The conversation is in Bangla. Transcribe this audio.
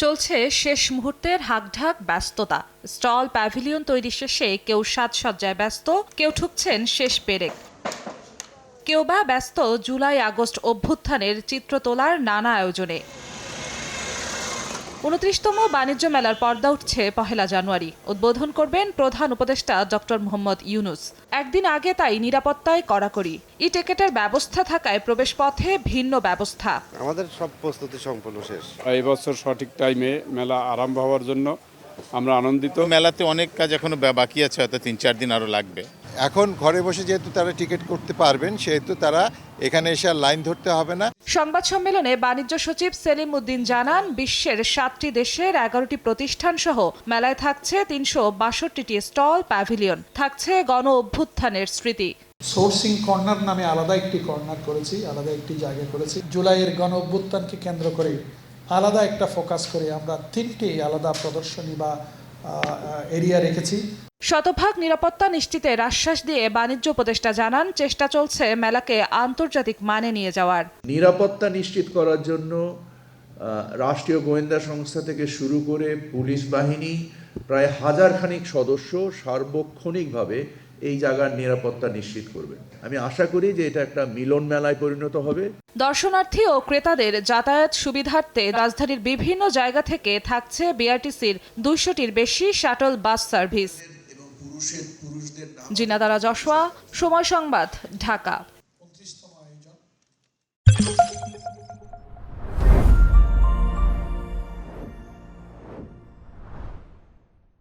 চলছে শেষ মুহূর্তের হাকঢাক ব্যস্ততা। স্টল প্যাভিলিয়ন তৈরি শেষে কেউ সাজসজ্জায় ব্যস্ত, কেউ ঠুকছেন শেষ পেরেক। কেউ বা ব্যস্ত জুলাই আগস্ট অভ্যুত্থানের চিত্র তোলার নানা আয়োজনে। উনত্রিশতম বাণিজ্য মেলার পর্দা উঠছে পহেলা জানুয়ারি। উদ্বোধন করবেন প্রধান উপদেষ্টা ডক্টর মোহাম্মদ ইউনুস। একদিন আগে তাই নিরাপত্তায় কড়াকড়ি। ই টিকেটের ব্যবস্থা থাকায় প্রবেশপথে ভিন্ন ব্যবস্থা। আমাদের সব প্রস্তুতি সম্পূর্ণ শেষ। এই বছর সঠিক টাইমে মেলা আরম্ভ হওয়ার জন্য আমরা আনন্দিত। মেলাতে অনেক কাজ এখনও বাকি আছে হয়তো তিন চার দিন আরও লাগবে। এখন ঘরে বসে যেহেতু তারা টিকিট করতে পারবেন সেহেতু তারা এখানে এসে আর লাইন ধরতে হবে না। সংবাদ সম্মেলনে বাণিজ্য সচিব সেলিম উদ্দিন জানান বিশ্বের সাতটি দেশের এগারোটি প্রতিষ্ঠান সহ মেলায় থাকছে তিনশো বাষট্টিটি স্টল প্যাভিলিয়ন। থাকছে গণ অভ্যুত্থানের স্মৃতি। সোর্সিং কর্নার নামে আলাদা একটি কর্নার করেছি আলাদা একটি জায়গা করেছি। জুলাইয়ের গণ অভ্যুত্থানকে কেন্দ্র করে আলাদা একটা ফোকাস করে আমরা তিনটি আলাদা প্রদর্শনী বা এরিয়া রেখেছি। শতভাগ নিরাপত্তা নিশ্চিতের আশ্বাস দিয়ে বাণিজ্য উপদেষ্টা জানান চেষ্টা চলছে মেলাকে আন্তর্জাতিক মানে নিয়ে যাওয়ার। নিরাপত্তা নিশ্চিত করার জন্য রাষ্ট্রীয় গোয়েন্দা সংস্থা থেকে শুরু করে পুলিশ বাহিনী প্রায় হাজার খানিক সদস্য সার্বক্ষণিকভাবে এই জায়গার নিরাপত্তা নিশ্চিত করবে। আমি আশা করি যে এটা একটা মিলন মেলায় পরিণত হবে। দর্শনার্থী ও ক্রেতাদের যাতায়াত সুবিধার্থে রাজধানীর বিভিন্ন জায়গা থেকে থাকছে বিআরটিসির দুইশোটির বেশি শাটল বাস সার্ভিস। জিনাদারা জশোয়া সময় সংবাদ ঢাকা।